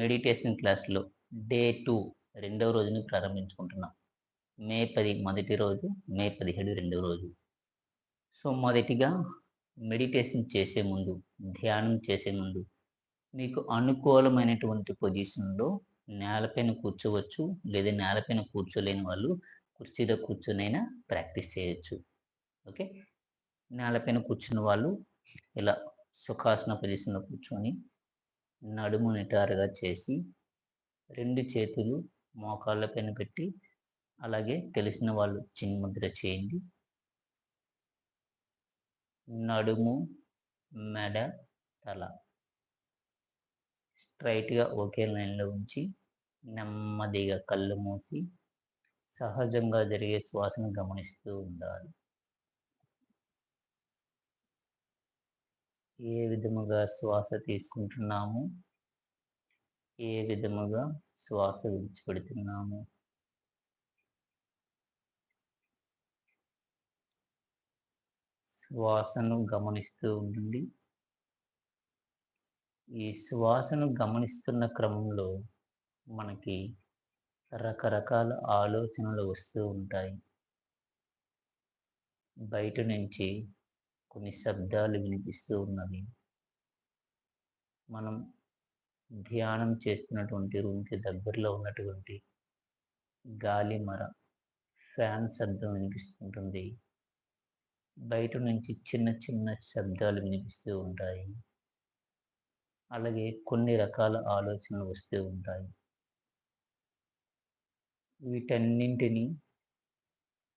Meditation క్లాస్లో day two రెండవ రోజుని ప్రారంభించుకుంటున్నాం. మే పది మొదటి రోజు మే పదిహేడు రెండవ రోజు. సో మొదటిగా మెడిటేషన్ చేసే ముందు ధ్యానం చేసే ముందు మీకు అనుకూలమైనటువంటి పొజిషన్లో నేలపైన కూర్చోవచ్చు లేదా నేలపైన కూర్చోలేని వాళ్ళు కుర్చీలో కూర్చొనైనా ప్రాక్టీస్ చేయొచ్చు. ఓకే? నేలపైన కూర్చున్న వాళ్ళు ఇలా సుఖాసన పొజిషన్లో కూర్చొని నడుము నిటారుగా చేసి రెండు చేతులు మోకాళ్ళ పైన పెట్టి అలాగే తెలిసిన వాళ్ళు చిన్ముద్ర చేయండి. నడుము మెడ తల స్ట్రైట్గా ఒకే లైన్లో ఉంచి నెమ్మదిగా కళ్ళు మూసి సహజంగా జరిగే శ్వాసను గమనిస్తూ ఉండాలి. ఏ విధముగా శ్వాస తీసుకుంటున్నాము? ఏ విధముగా శ్వాస విడిచిపెడుతున్నాము? శ్వాసను గమనిస్తూ ఉండండి. ఈ శ్వాసను గమనిస్తున్న క్రమంలో మనకి రకరకాల ఆలోచనలు వస్తూ ఉంటాయి. బయట నుంచి కొన్ని శబ్దాలు వినిపిస్తూ ఉన్నవి. మనం ధ్యానం చేస్తున్నటువంటి రూమ్కి దగ్గరలో ఉన్నటువంటి గాలి మర ఫ్యాన్ శబ్దం వినిపిస్తుంటుంది. బయట నుంచి చిన్న చిన్న శబ్దాలు వినిపిస్తూ ఉంటాయి. అలాగే కొన్ని రకాల ఆలోచనలు వస్తూ ఉంటాయి. వీటన్నింటినీ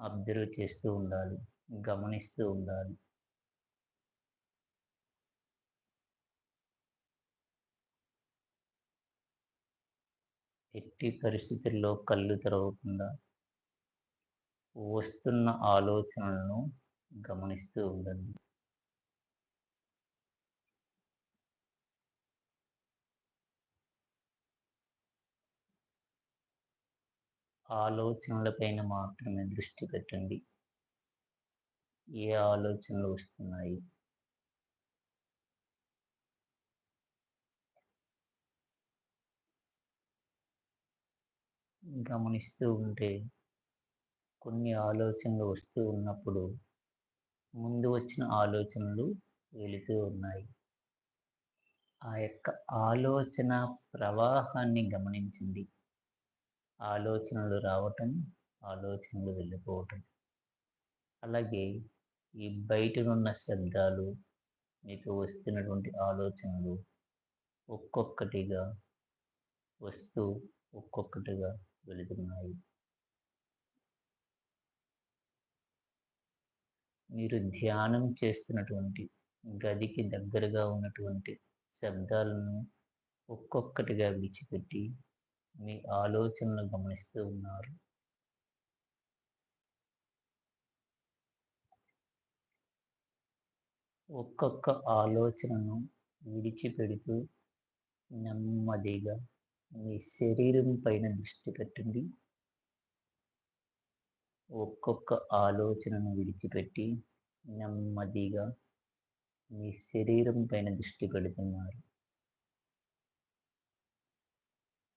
అబ్జర్వ్ చేస్తూ ఉండాలి గమనిస్తూ ఉండాలి. ఎట్టి పరిస్థితుల్లో కళ్ళు తెరవకుండా వస్తున్న ఆలోచనలను గమనిస్తూ ఉండండి. ఆలోచనలపైన మాత్రమే దృష్టి పెట్టండి. ఏ ఆలోచనలు వస్తున్నాయి? గమనిస్తూ ఉంటే కొన్ని ఆలోచనలు వస్తూ ఉన్నప్పుడు ముందు వచ్చిన ఆలోచనలు వెళుతూ ఉన్నాయి. ఆ యొక్క ఆలోచన ప్రవాహాన్ని గమనించింది. ఆలోచనలు రావటం ఆలోచనలు వెళ్ళిపోవటం. అలాగే ఈ బయటనున్న శబ్దాలు మీకు వస్తున్నటువంటి ఆలోచనలు ఒక్కొక్కటిగా వస్తూ ఒక్కొక్కటిగా వెళుతున్నాయి మీరు ధ్యానం చేస్తున్నటువంటి గదికి దగ్గరగా ఉన్నటువంటి శబ్దాలను ఒక్కొక్కటిగా విడిచిపెట్టి మీ ఆలోచనలు గమనిస్తూ ఉన్నారు ఒక్కొక్క ఆలోచనను విడిచిపెడుతూ నెమ్మదిగా మీ శరీరం పైన దృష్టి పెట్టండి. ఒక్కొక్క ఆలోచనను విడిచిపెట్టి నెమ్మదిగా మీ శరీరం పైన దృష్టి పెడుతున్నారు.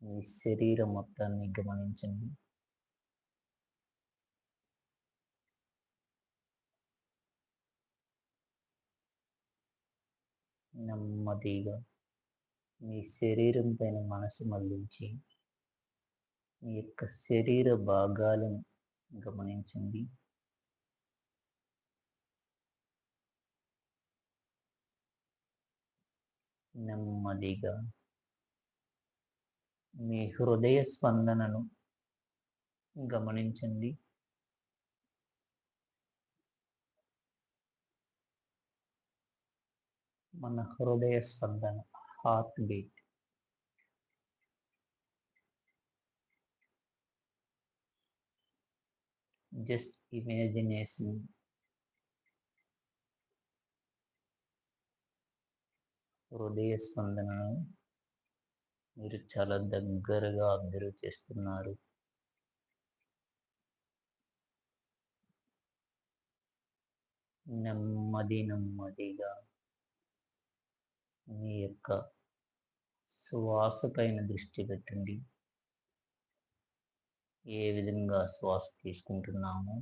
మీ శరీరం మొత్తాన్ని గమనించండి. నెమ్మదిగా మీ శరీరం పైన మనసు మళ్ళించి మీ యొక్క శరీర భాగాలను గమనించండి. నెమ్మదిగా మీ హృదయ స్పందనను గమనించండి. మన హృదయ స్పందన హార్ట్ బీట్ జస్ట్ ఇమాజినేషన్ హృదయ స్పందనను మీరు చాలా దగ్గరగా అబ్జర్వ్ చేస్తున్నారు. నెమ్మది నెమ్మదిగా మీ యొక్క శ్వాస పైన దృష్టి పెట్టండి. ఏ విధంగా శ్వాస తీసుకుంటున్నాము?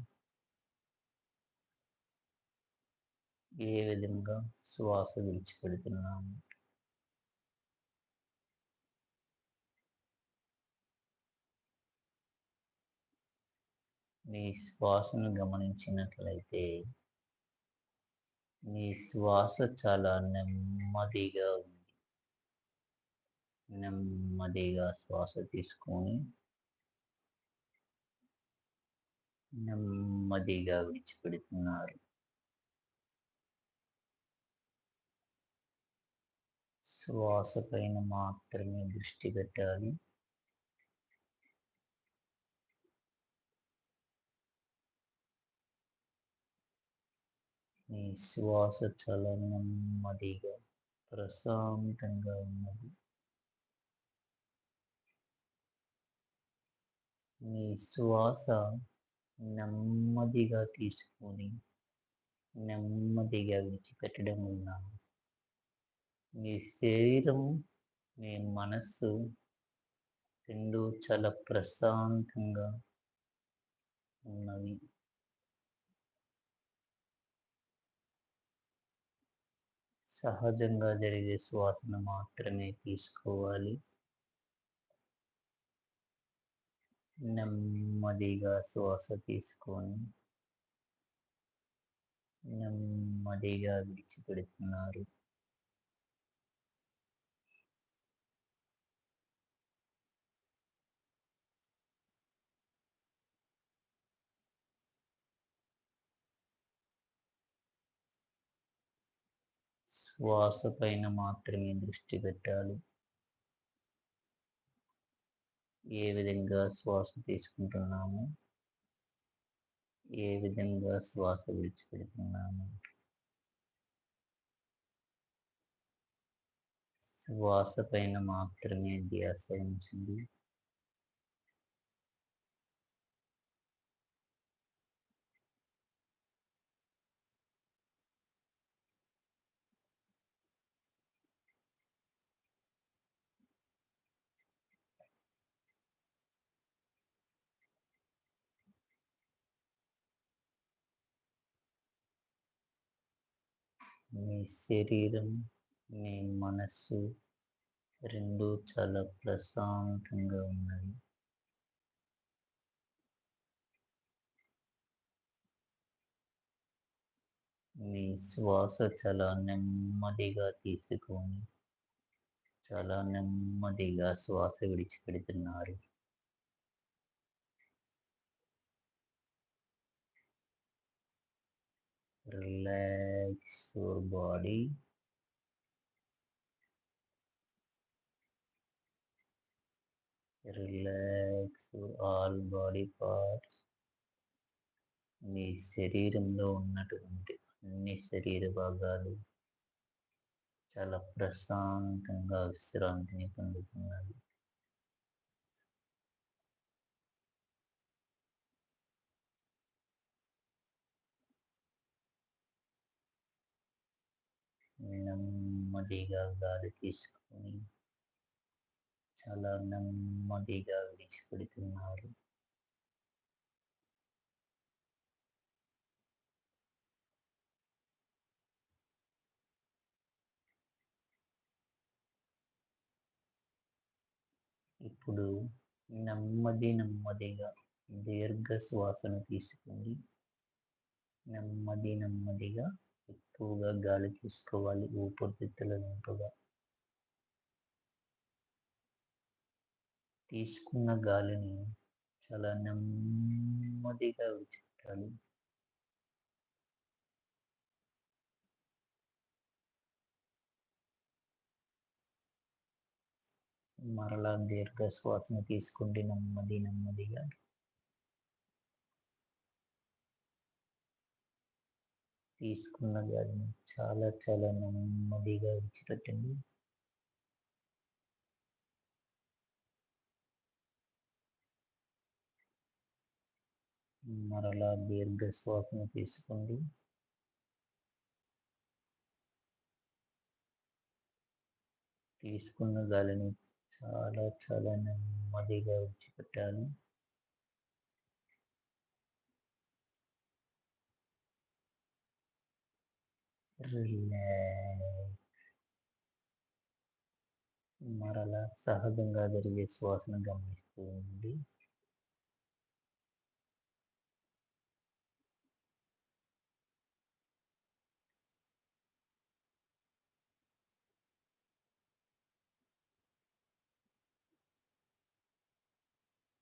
ఏ విధంగా శ్వాస విడిచిపెడుతున్నాము? మీ శ్వాసను గమనించినట్లయితే మీ శ్వాస చాలా నెమ్మదిగా ఉంది నెమ్మదిగా శ్వాస తీసుకొని నెమ్మదిగా విడిచిపెడుతున్నారు. శ్వాస పైన మాత్రమే దృష్టి పెట్టాలి. మీ శ్వాస చాలా నెమ్మదిగా ప్రశాంతంగా ఉన్నది. మీ శ్వాస నెమ్మదిగా తీసుకొని నెమ్మదిగా విడిచిపెట్టడం ఉన్నాను మీ శరీరం మీ మనస్సు రెండు చాలా ప్రశాంతంగా ఉన్నవి. సహజంగా జరిగే శ్వాసను మాత్రమే తీసుకోవాలి. నెమ్మదిగా శ్వాస తీసుకొని నెమ్మదిగా విడిచిపెడుతున్నారు శ్వాస పైన మాత్రమే దృష్టి పెట్టాలి ఏ విధంగా శ్వాస తీసుకుంటున్నాము? ఏ విధంగా శ్వాస విడిచిపెడుతున్నాము? శ్వాస పైన మాత్రమే ధ్యాస ఉంచింది మీ శరీరం మీ మనస్సు రెండు చాలా ప్రశాంతంగా ఉన్నాయి. మీ శ్వాస చాలా నెమ్మదిగా తీసుకొని చాలా నెమ్మదిగా శ్వాస విడిచిపెడుతున్నారు. Relax your body relax your all body parts మీ శరీరంలో ఉన్నటువంటి అన్ని శరీర భాగాలు చాలా ప్రశాంతంగా విశ్రాంతిని పొందుతున్నాయి. నెమ్మదిగా గాలి తీసుకొని చాలా నెమ్మదిగా విడిచిపెడుతున్నారు. ఇప్పుడు నెమ్మది నెమ్మదిగా దీర్ఘ శ్వాసను తీసుకుని నెమ్మది నెమ్మదిగా ఎక్కువగా గాలి తీసుకోవాలి ఊపిరితిత్తుల నింపుగా తీసుకున్న గాలిని చాలా నెమ్మదిగా విడిచిపెట్టాలి మరలా దీర్ఘ శ్వాసను తీసుకుంటే నెమ్మది నెమ్మదిగా తీసుకున్న గాలిని చాలా చాలా నెమ్మదిగా విడిచిపెట్టండి మరలా దీర్ఘ శ్వాసను తీసుకోండి. తీసుకున్న గాలిని చాలా చాలా నెమ్మదిగా విడిచిపెట్టాలి. రిలాక్స్ మరలా సహజంగా జరిగే శ్వాసను గమనిస్తూ ఉండి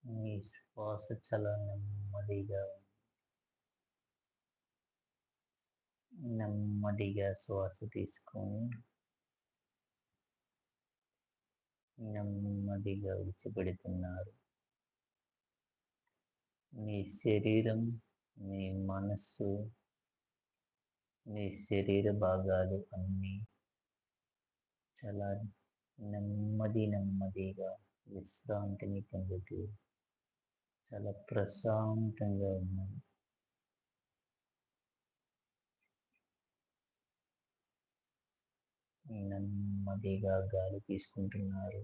మీ శ్వాస చాలా నెమ్మదిగా నెమ్మదిగా శ్వాస తీసుకొని నెమ్మదిగా విడిచిపెడుతున్నారు మీ శరీరం మీ మనస్సు మీ శరీర భాగాలు అన్నీ చాలా నెమ్మది నెమ్మదిగా విశ్రాంతిని పొందుతూ చాలా ప్రశాంతంగా ఉన్నాయి నెమ్మదిగా గాలి తీసుకుంటున్నారు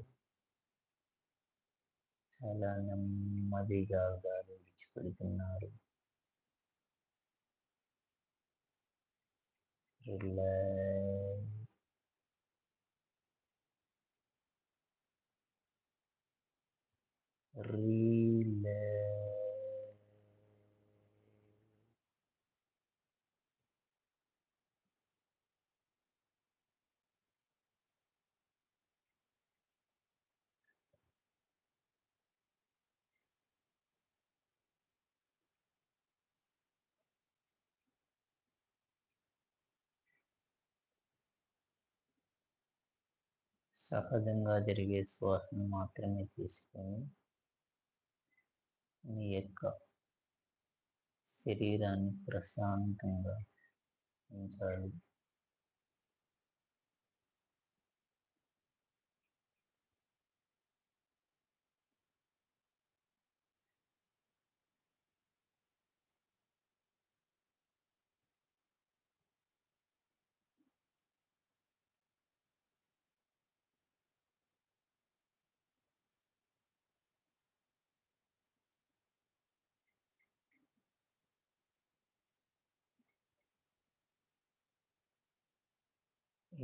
చాలా నెమ్మదిగా గాలి విడిచిపెడుతున్నారు రిలాక్స్. రిలాక్స్. సహజంగా జరిగే శ్వాసను మాత్రమే తీసుకొని మీ యొక్క శరీరాన్ని ప్రశాంతంగా ఉంచాలి.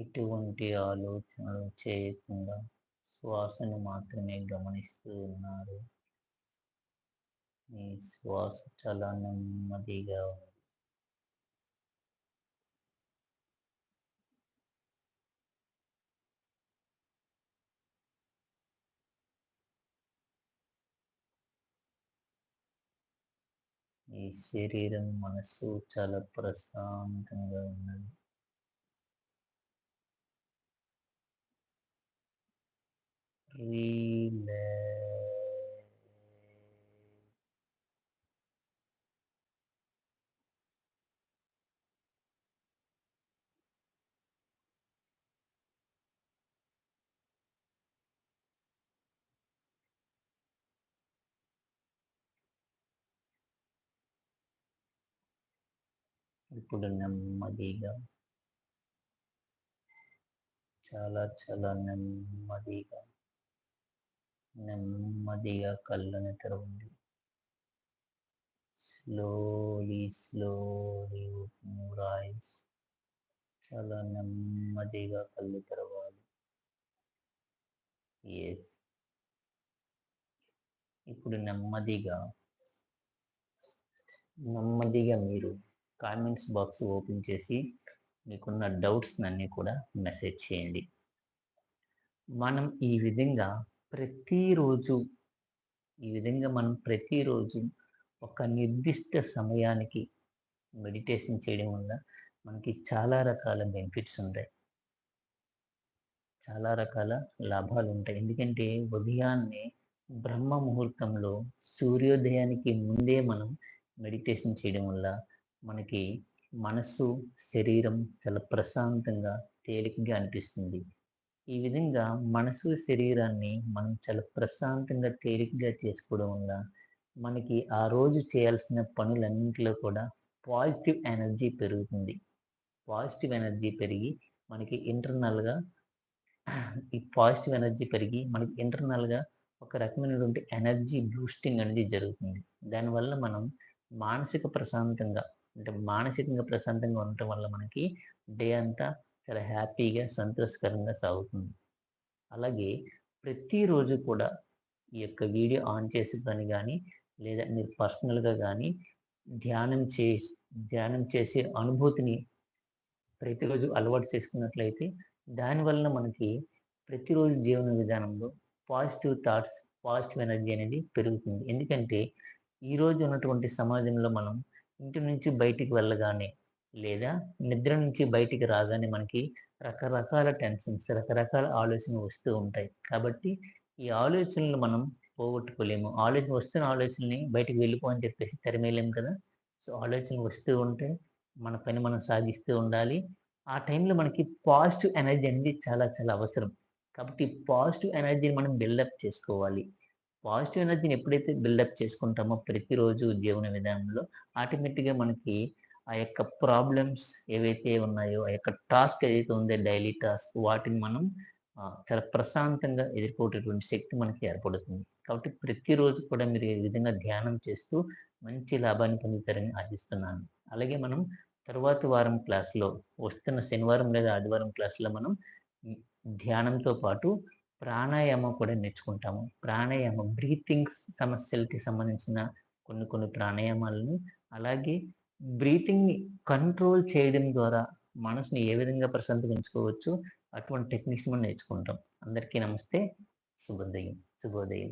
ఎటువంటి ఆలోచనలు చేయకుండా శ్వాసను మాత్రమే గమనిస్తూ ఉన్నారు మీ శ్వాస చాలా నెమ్మదిగా ఉంది. ఈ శరీరం మనస్సు చాలా ప్రశాంతంగా ఉన్నది. రిలాక్స్ ఇప్పుడు నెమ్మదిగా చాలా చాలా నెమ్మదిగా నెమ్మదిగా కళ్ళని తెరవండి స్లోలీ స్లోలీ ఓపెన్ ఐస్ చాలా నెమ్మదిగా కళ్ళు తెరవాలి. ఎస్ ఇప్పుడు నెమ్మదిగా నెమ్మదిగా మీరు కామెంట్స్ బాక్స్ ఓపెన్ చేసి మీకున్న డౌట్స్ అన్నీ కూడా మెసేజ్ చేయండి. మనం ఈ విధంగా ప్రతిరోజు ఈ విధంగా మనం ప్రతిరోజు ఒక నిర్దిష్ట సమయానికి మెడిటేషన్ చేయడం వల్ల మనకి చాలా రకాల బెనిఫిట్స్ ఉంటాయి. చాలా రకాల లాభాలు ఉంటాయి. ఎందుకంటే ఉదయాన్నే బ్రహ్మ ముహూర్తంలో సూర్యోదయానికి ముందే మనం మెడిటేషన్ చేయడం వల్ల మనకి మనసు శరీరం చాలా ప్రశాంతంగా తేలికగా అనిపిస్తుంది. ఈ విధంగా మనసు శరీరాన్ని మనం చాలా ప్రశాంతంగా తేలికగా చేసుకోవడం వల్ల మనకి ఆ రోజు చేయాల్సిన పనులన్నింటిలో కూడా పాజిటివ్ ఎనర్జీ పెరుగుతుంది పాజిటివ్ ఎనర్జీ పెరిగి మనకి ఇంటర్నల్గా ఈ పాజిటివ్ ఎనర్జీ పెరిగి మనకి ఇంటర్నల్‌గా ఒక రకమైనటువంటి ఎనర్జీ బూస్టింగ్ అనేది జరుగుతుంది. దానివల్ల మనం మానసిక ప్రశాంతంగా అంటే మానసికంగా ప్రశాంతంగా ఉండటం వల్ల మనకి డే అంతా చాలా హ్యాపీగా, సంతోషకరంగా సాగుతుంది. అలాగే ప్రతిరోజు కూడా ఈ యొక్క వీడియో ఆన్ చేసుకొని కానీ లేదా మీరు పర్సనల్‌గా కానీ ధ్యానం చే ధ్యానం చేసే అనుభూతిని ప్రతిరోజు అలవాటు చేసుకున్నట్లయితే దానివలన మనకి ప్రతిరోజు జీవన విధానంలో పాజిటివ్ థాట్స్, పాజిటివ్ ఎనర్జీ అనేది పెరుగుతుంది. ఎందుకంటే ఈరోజు ఉన్నటువంటి సమాజంలో మనం ఇంటి నుంచి బయటికి వెళ్ళగానే లేదా నిద్ర నుంచి బయటికి రాగానే మనకి రకరకాల టెన్షన్స్, రకరకాల ఆలోచనలు వస్తూ ఉంటాయి. కాబట్టి ఈ ఆలోచనలు మనం పోగొట్టుకోలేము. ఆలోచన వస్తున్న ఆలోచనని బయటికి వెళ్ళిపో అని చెప్పేసి తరిమేయలేము కదా! సో, ఆలోచనలు వస్తూ ఉంటే మన పని మనం సాగిస్తూ ఉండాలి. ఆ టైంలో మనకి పాజిటివ్ ఎనర్జీ అనేది చాలా చాలా అవసరం. కాబట్టి పాజిటివ్ ఎనర్జీని మనం బిల్డప్ చేసుకోవాలి. పాజిటివ్ ఎనర్జీని ఎప్పుడైతే బిల్డప్ చేసుకుంటామో ప్రతిరోజు జీవన విధానంలో ఆటోమేటిక్‌గా మనకి ఆ యొక్క ప్రాబ్లమ్స్ ఏవైతే ఉన్నాయో, ఆ యొక్క టాస్క్ ఏదైతే ఉందో డైలీ టాస్క్ వాటిని మనం చాలా ప్రశాంతంగా ఎదుర్కొనేటువంటి శక్తి మనకి ఏర్పడుతుంది. కాబట్టి ప్రతిరోజు కూడా మీరు ఈ విధంగా ధ్యానం చేస్తూ మంచి లాభాన్ని పొందుతారని ఆశిస్తున్నాను. అలాగే మనం తరువాతి వారం క్లాస్‌లో వస్తున్న శనివారం లేదా ఆదివారం క్లాస్‌లో మనం ధ్యానంతో పాటు ప్రాణాయామం కూడా నేర్చుకుంటాము. ప్రాణాయామం బ్రీతింగ్ సమస్యలకి సంబంధించిన కొన్ని కొన్ని ప్రాణాయామాలను అలాగే బ్రీతింగ్‌ని కంట్రోల్ చేయడం ద్వారా మనసుని ఏ విధంగా ప్రశాంతంగా ఉంచుకోవచ్చు అటువంటి టెక్నిక్స్ మనం నేర్చుకుంటాం. అందరికీ నమస్తే. శుభోదయం. శుభోదయం.